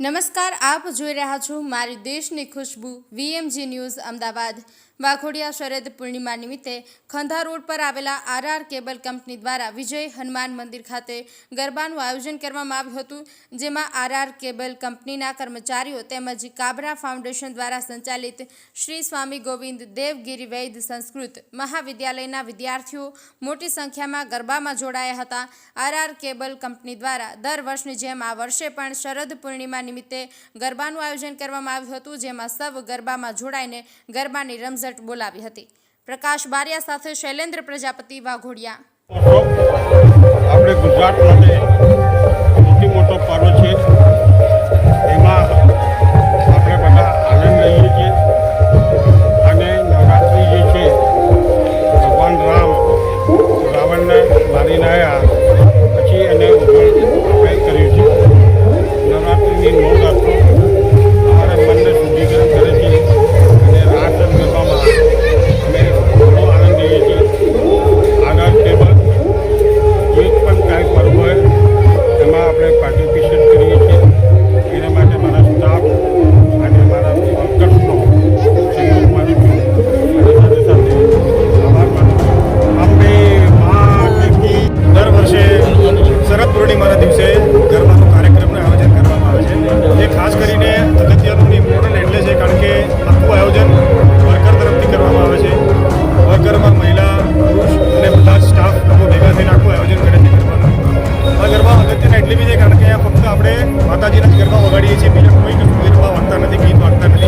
નમસ્કાર આપ જોઈ રહ્યા છો મારી દેશની ખુશ્બુ વીએમજી ન્યૂઝ અમદાવાદ. વાઘોડિયા શરદ પૂર્ણિમા નિમિત્તે ખંધા રોડ પર આવેલા આરઆર કેબલ કંપની દ્વારા વિજય હનુમાન મંદિર ખાતે ગરબાનું આયોજન કરવામાં આવ્યું હતું, જેમાં આરઆર કેબલ કંપનીના કર્મચારીઓ તેમજ કાબરા ફાઉન્ડેશન દ્વારા સંચાલિત શ્રી સ્વામી ગોવિંદ દેવગીરી વૈદ સંસ્કૃત મહાવિદ્યાલયના વિદ્યાર્થીઓ મોટી સંખ્યામાં ગરબામાં જોડાયા હતા. આરઆર કેબલ કંપની દ્વારા દર વર્ષની જેમ આ વર્ષે પણ શરદ પૂર્ણિમા નિમિત્તે ગરબાનું આયોજન કરવામાં આવ્યું હતું, જેમાં સૌ ગરબામાં જોડાઈને ગરબાની રમઝટ બોલાવી હતી. પ્રકાશ બારિયા સાથે શૈલેન્દ્ર પ્રજાપતિ વાઘોડિયા. આપણે ગુજરાત માટે મોટો પર્વ છે. આ ગરબા અગત્યના એટલે બી છે કારણ કે અહીંયા ફક્ત આપણે માતાજીના જ ગરબા વગાડીએ છીએ બીજા કોઈ કશું ગરબા વાગતા નથી ગીત વાગતા નથી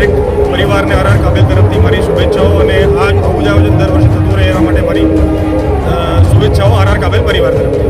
દરેક પરિવારને અરર કાબેલ તરફથી મારી શુભેચ્છાઓ અને આ આવું જ આયોજન દર વર્ષે થતું રહે એના માટે મારી શુભેચ્છાઓ આરઆર કાબેલ પરિવાર તરફથી.